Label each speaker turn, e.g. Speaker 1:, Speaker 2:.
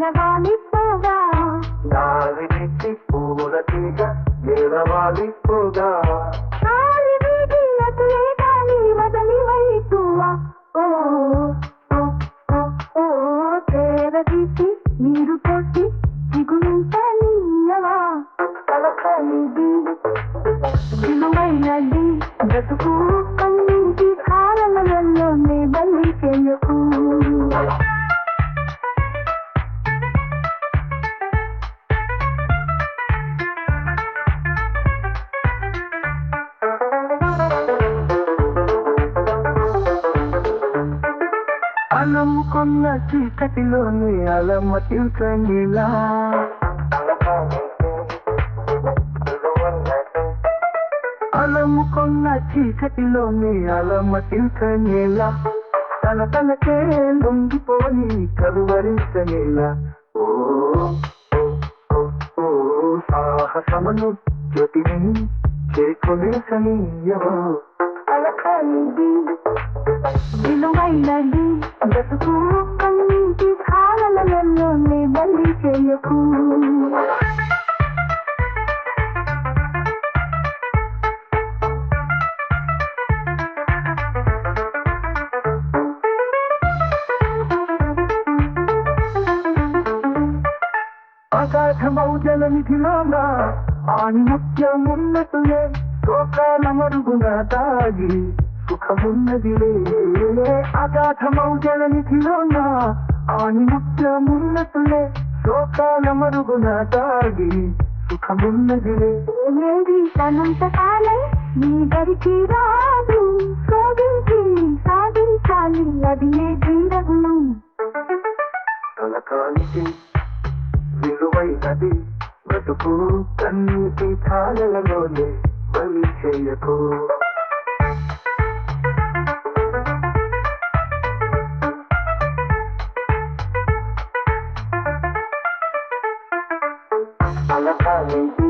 Speaker 1: నేలవాలి పోగా నాలి వీధి అతులే గాలి వదలి వైపువా ఓ ఓ ఓ తేరదీసి నీరు పోసి దిగుంట నీయవా తలకనిది విలువైనది బ్రతుకు
Speaker 2: అలముకున్న చీకటిలోని అలమతిలా అలముకున్న చీకటిలోని అలమతిలా తన తనకే లొంగిపోని కరువరించనేలా. ఓ సాహసమను జ్యోతిని చేకొని సమీయవో
Speaker 1: విలువైనది బ్రతుకు కన్నీటి ధారలలోనే బలి చేయకు.
Speaker 2: అగాధమౌ జలనిధిలోన ఆణిముత్యమున్నతులే శోకాల మరుగున తాగి సుఖమున్నదిలే. జలనిధిలోన ఆణిముత్యమున్నతులే శోకాల మరుగున తాగి? సుఖమున్నదిలే.
Speaker 1: ఏది తనంత కాలం నీ దరికి రాదు. శోధించి సాధించాలి. అది ఏ జీరగును
Speaker 2: తలకానికి విలువైనది బ్రతుకు కన్నీటి ఛాయలలోనే బలి చేయకు. తలకానికి
Speaker 1: విలువైనది